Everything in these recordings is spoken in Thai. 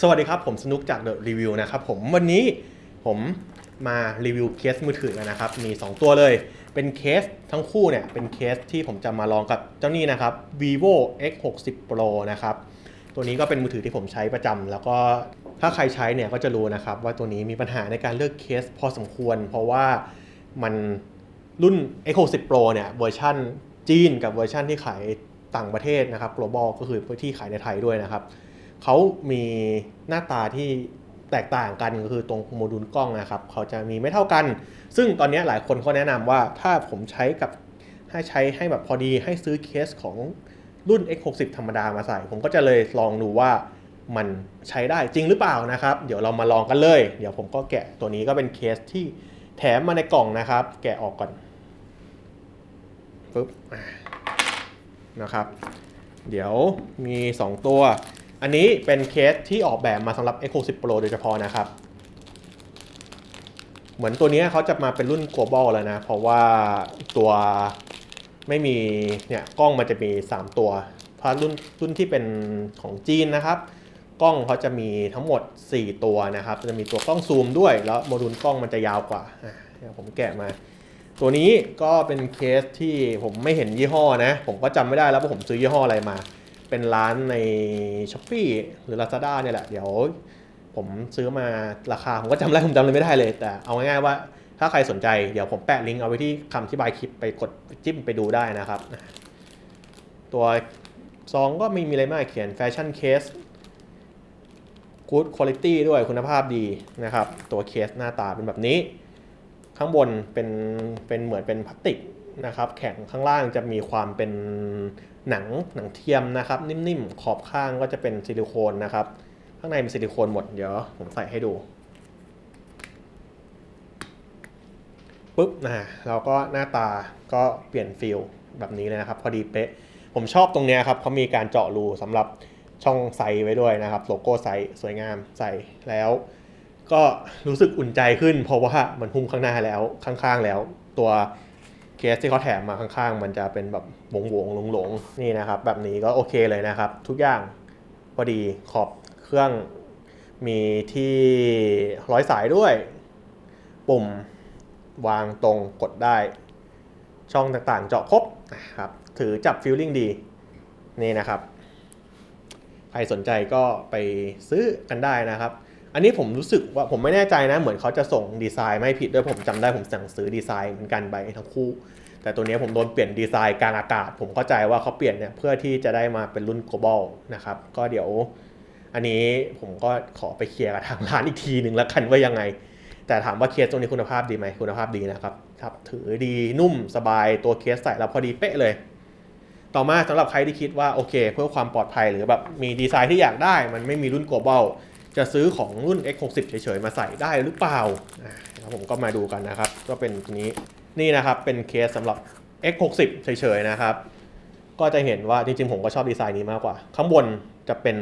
สวัสดีครับ ผมสนุกจาก The Review นะครับผมวันนี้ผมมารีวิวเคสมือถือกันนะครับ มี 2 ตัวเลย เป็นเคสทั้งคู่เนี่ย เป็นเคสที่ผมจะมาลองกับเจ้านี่นะครับ vivo x60 pro นะครับ ตัวนี้ก็เป็นมือถือที่ผมใช้ประจำแล้วก็ถ้าใครใช้เนี่ยก็จะรู้นะครับว่าตัวนี้มีปัญหาในการเลือกเคสพอสมควร เพราะว่ามันรุ่น x60 pro เนี่ยเวอร์ชันจีนกับเวอร์ชันที่ขายต่างประเทศนะครับ global ก็คือที่ขายในไทยด้วยนะครับ เขามีหน้าตาที่แตกต่างกันก็คือตรงโมดูลกล้องนะครับเขาจะมีไม่เท่ากัน ซึ่งตอนนี้หลายคนเขาแนะนำว่าถ้าผมใช้กับให้ใช้ให้แบบพอดีให้ซื้อเคสของรุ่น X60 ธรรมดามาใส่ ผมก็จะเลยลองดูว่ามันใช้ได้จริงหรือเปล่านะครับ เดี๋ยวเรามาลองกันเลย เดี๋ยวผมก็แกะตัวนี้ก็เป็นเคสที่แถมมาในกล่องนะครับ แกะออกก่อนปึ๊บนะครับ เดี๋ยวมี 2 ตัว อันนี้เป็นเคสที่ออกแบบมาสำหรับ X60 Pro โดยเฉพาะนะครับ เหมือนตัวนี้เขาจะมาเป็นรุ่น global แล้วนะ เพราะว่าตัวไม่มีเนี่ยกล้องมันจะมี 3 ตัวเพราะรุ่นรุ่นที่เป็นของจีนนะครับ กล้องเขาจะมีทั้งหมด 4 ตัวนะครับ จะมีตัวกล้องซูมด้วย แล้วโมดูลกล้องมันจะยาวกว่าเดี๋ยวผมแกะมา ตัวนี้ก็เป็นเคสที่ผมไม่เห็นยี่ห้อนะ ผมก็จำไม่ได้แล้วว่าผมซื้อยี่ห้ออะไรมา เป็นร้านใน s h อ p e e หรือ Lazada เนี่ยแหละ เดี๋ยวผมซื้อมาราคา ผมก็จำได้ผมจำเลยไม่ได้เลย แต่เอาง่ายๆว่าถ้าใครสนใจเดี๋ยวผมแปะลิงก์เอาไว้ที่คำอธิบายคลิปไปกดจิ้มไปดูได้นะครับ ตัวซองก็ไม่มีอะไรมากเขียนแฟชั่นเคส good quality ด้วยคุณภาพดีนะครับ ตัวเคสหน้าตาเป็นแบบนี้ ข้างบนเป็นเป็นเหมือนเป็นพลาสติก นะครับแข็งข้างล่างจะมีความเป็นหนังหนังเทียมนะครับ นิ่มๆ ขอบข้างก็จะเป็นซิลิโคนนะครับ ข้างในเป็นซิลิโคนหมดเดี๋ยวผมใส่ให้ดูปุ๊บนะแล้วก็หน้าตาก็เปลี่ยนฟิลแบบนี้เลยนะครับ พอดีเป๊ะ ผมชอบตรงเนี้ยครับเขามีการเจาะรูสำหรับช่องไซไว้ด้วยนะครับ โลโก้ไซสวยงามใส่แล้ว ก็รู้สึกอุ่นใจขึ้น เพราะว่ามันหุ้มข้างหน้าแล้วข้างๆแล้ว ตัว เคสที่เขาแถมมาข้างๆ มันจะเป็นแบบวงหวงหลงหลงๆนี่นะครับ แบบนี้ก็โอเคเลยนะครับ ทุกอย่างพอดีขอบเครื่องมีที่ร้อยสายด้วย ปุ่มวางตรงกดได้ ช่องต่างๆ เจาะครบนะครับ ถือจับฟิลลิ่งดี นี่นะครับ ใครสนใจก็ไปซื้อกันได้นะครับ อันนี้ผมรู้สึกว่าผมไม่แน่ใจนะ เหมือนเขาจะส่งดีไซน์ไม่ผิดด้วยผมจำได้ผมสั่งซื้อดีไซน์เหมือนกันไปทั้งคู่ แต่ตัวนี้ผมโดนเปลี่ยนดีไซน์กลางอากาศ ผมเข้าใจว่าเขาเปลี่ยนเนี่ยเพื่อที่จะได้มาเป็นรุ่น global นะครับ ก็เดี๋ยว อันนี้ผมก็ขอไปเคลียร์กับทางร้านอีกทีหนึ่งแล้วกันว่ายังไง แต่ถามว่าเคสตรงนี้คุณภาพดีไหมคุณภาพดีนะครับครับ ถือดีนุ่มสบายตัวเคสใส่แล้วพอดีเป๊ะเลยต่อมาสำหรับใครที่คิดว่าโอเค เพื่อความปลอดภัยหรือแบบมีดีไซน์ที่อยากได้ มันไม่มีรุ่น global จะซื้อของรุ่น X60 เฉยๆ มาใส่ได้หรือเปล่าผมก็มาดูกันนะครับ ก็เป็นตัวนี้นี่นะครับเป็นเคสสำหรับ X60 เฉยๆ นะครับ ก็จะเห็นว่าจริงๆ ผมก็ชอบดีไซน์นี้มากกว่า ข้างบนจะเป็น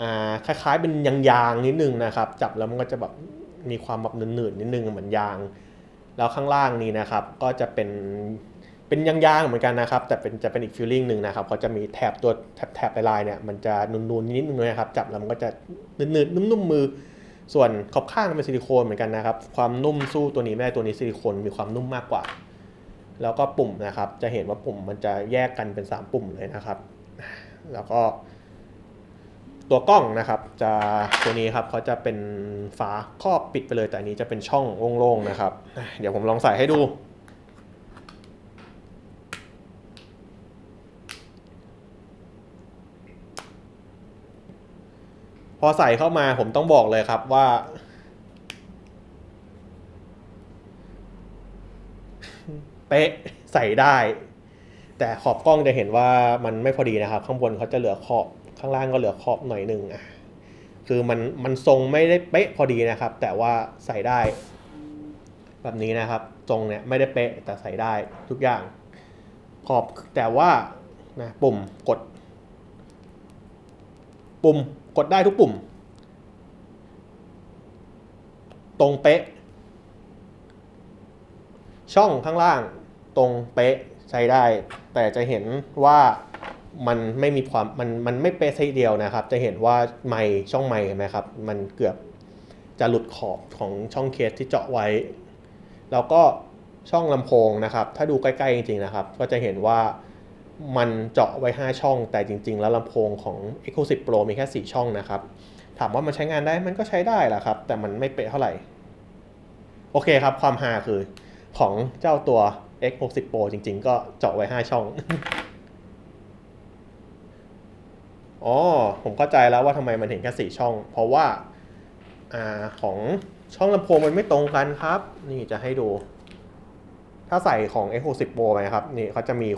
อ่าคล้ายๆ เป็นยางๆ นิดนึงนะครับ จับแล้วมันก็จะแบบมีความแบบหนืดๆนิดนึงเหมือนยาง แล้วข้างล่างนี้นะครับก็จะเป็น เป็นยางๆเหมือนกันนะครับ แต่เป็นจะเป็นอีกฟีลลิ่งหนึ่งนะครับเขาจะมีแถบตัวแถบแถบลายเนี่ยมันจะนูนๆนิดนึงนะครับ จับแล้วมันก็จะหนืดๆนุ่มๆมือ ส่วนขอบข้างเป็นซิลิโคนเหมือนกันนะครับ ความนุ่มสู้ตัวนี้ไม่ได้ตัวนี้ซิลิโคนมีความนุ่มมากกว่า แล้วก็ปุ่มนะครับ จะเห็นว่าปุ่มมันจะแยกกันเป็น 3 ปุ่มเลยนะครับ แล้วก็ตัวกล้องนะครับจะตัวนี้ครับเขาจะเป็นฝาครอบปิดไปเลยแต่อันนี้จะเป็นช่องโล่งๆนะครับ เดี๋ยวผมลองใส่ให้ดู พอใส่เข้ามาผมต้องบอกเลยครับว่า เป๊ะใส่ได้ แต่ขอบกล้องจะเห็นว่ามันไม่พอดีนะครับ ข้างบนเขาจะเหลือขอบข้างล่างก็เหลือขอบหน่อยหนึ่งอะคือมันมันทรงไม่ได้เป๊ะพอดีนะครับ แต่ว่าใส่ได้ แบบนี้นะครับ ทรงเนี่ยไม่ได้เป๊ะแต่ใส่ได้ทุกอย่าง ขอบแต่ว่านะปุ่มกด ปุ่ม กดได้ทุกปุ่ม ตรงเป๊ะ ช่องข้างล่างตรงเป๊ะใช้ได้ แต่จะเห็นว่ามันไม่มีความมันมันไม่เป๊ะทีเดียวนะครับ จะเห็นว่าไมค์ช่องไมค์เห็นไหมครับ มันเกือบจะหลุดขอบของช่องเคสที่เจาะไว้ แล้วก็ช่องลำโพงนะครับ ถ้าดูใกล้ๆจริงๆนะครับ ก็จะเห็นว่า มันเจาะไว้ 5 ช่อง แต่จริง ๆ แล้วลำโพงของ e c o 10 Pro มีแค่ 4 ช่องนะครับ ถามว่ามันใช้งานได้มันก็ใช้ได้แหละครับ แต่มันไม่เป๊ะเท่าไหร่ โอเคครับ ความฮาคือของเจ้าตัว X60 Pro จริง ๆ ก็เจาะไว้ 5 ช่อง อ๋อ ผมเข้าใจแล้วว่าทำไมมันเห็นแค่4ช่อง เพราะว่าอ่าของช่องลำโพงมันไม่ตรงกันครับ นี่จะให้ดู ถ้าใส่ของ X60 Pro ไปครับ นี่เขาจะมี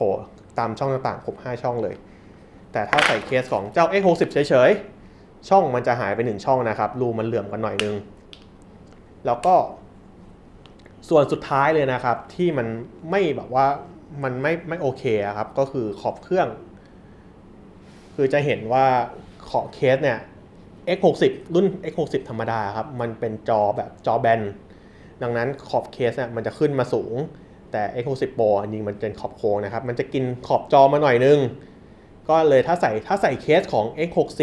ผล่ตามช่องต่างๆ ครบ 5 ช่องเลย แต่ถ้าใส่เคสของเจ้า X60 เฉยๆ ช่องมันจะหายไป 1 ช่องนะครับ รูมันเหลื่อมกันหน่อยนึง แล้วก็ ส่วนสุดท้ายเลยนะครับ ที่มันไม่แบบว่ามันไม่ไม่โอเคครับ ก็คือขอบเครื่อง คือจะเห็นว่าขอบเคสเนี่ย X60 รุ่น X60 ธรรมดาครับ มันเป็นจอแบบจอแบน ดังนั้นขอบเคสเนี่ยมันจะขึ้นมาสูง แต่ X60 Pro จริงมันเป็นขอบโค้งนะครับ มันจะกินขอบจอมาหน่อยนึง ก็เลยถ้าใส่ถ้าใส่เคสของ X60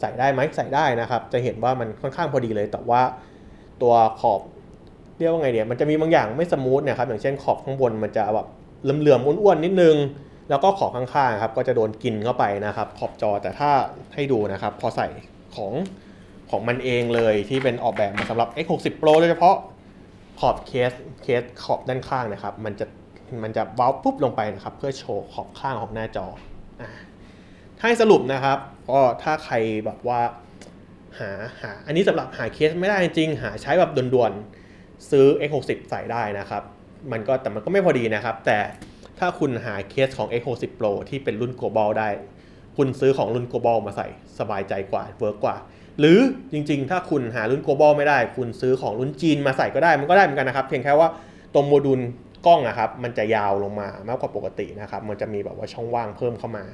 ใส่ได้ไหมใส่ได้นะครับ จะเห็นว่ามันค่อนข้างพอดีเลย แต่ว่าตัวขอบเรียกว่าไงเดียมันจะมีบางอย่างไม่สมูทเนี่ยครับ อย่างเช่นขอบข้างบนมันจะแบบเหลื่อมๆอ้วนๆนิดนึง แล้วก็ขอบข้างๆครับก็จะโดนกินเข้าไปนะครับ ขอบจอแต่ถ้าให้ดูนะครับ พอใส่ของของมันเองเลยที่เป็นออกแบบมาสำหรับ X60 Pro โดยเฉพาะ ขอบเคสเคสขอบด้านข้างนะครับ มันจะมันจะเว้าปุ๊บลงไปนะครับ เพื่อโชว์ขอบข้างของหน้าจออถ้าให้สรุปนะครับก็ถ้าใครแบบว่าหาหาอันนี้สำหรับหาเคสไม่ได้จริง หาใช้แบบด่วนๆ ซื้อ X60 ใส่ได้นะครับ มันก็แต่มันก็ไม่พอดีนะครับ แต่ถ้าคุณหาเคสของ X60 Pro ที่เป็นรุ่น global ได้ คุณซื้อของรุ่น global มาใส่สบายใจกว่าเวิร์กกว่า หรือจริงๆ ถ้าคุณหารุ่น global ไม่ได้ คุณซื้อของรุ่นจีนมาใส่ก็ได้มันก็ได้เหมือนกันนะครับ เพียงแค่ว่าตรงโมดูลกล้องอะครับมันจะยาวลงมามากกว่าปกตินะครับมันจะมีแบบว่าช่องว่างเพิ่มเข้ามา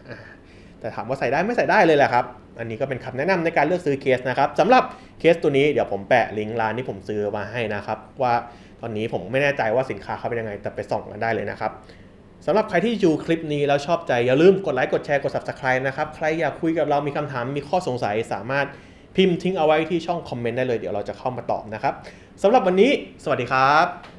แต่ถามว่าใส่ได้ไม่ใส่ได้เลยแหละครับ อันนี้ก็เป็นคำแนะนำในการเลือกซื้อเคสนะครับสำหรับเคสตัวนี้เดี๋ยวผมแปะลิงก์ร้านที่ผมซื้อมาให้นะครับว่าตอนนี้ผมไม่แน่ใจว่าสินค้าเขาเป็นยังไงแต่ไปส่องกันได้เลยนะครับสำหรับใครที่ดูคลิปนี้แล้วชอบใจอย่าลืมกดไลค์กดแชร์กด subscribe นะครับใครอยากคุยกับเรามีคำถามมีข้อสงสัยสามารถ พิมพ์ทิ้งเอาไว้ที่ช่องคอมเมนต์ได้เลยเดี๋ยวเราจะเข้ามาตอบนะครับสำหรับวันนี้ สวัสดีครับ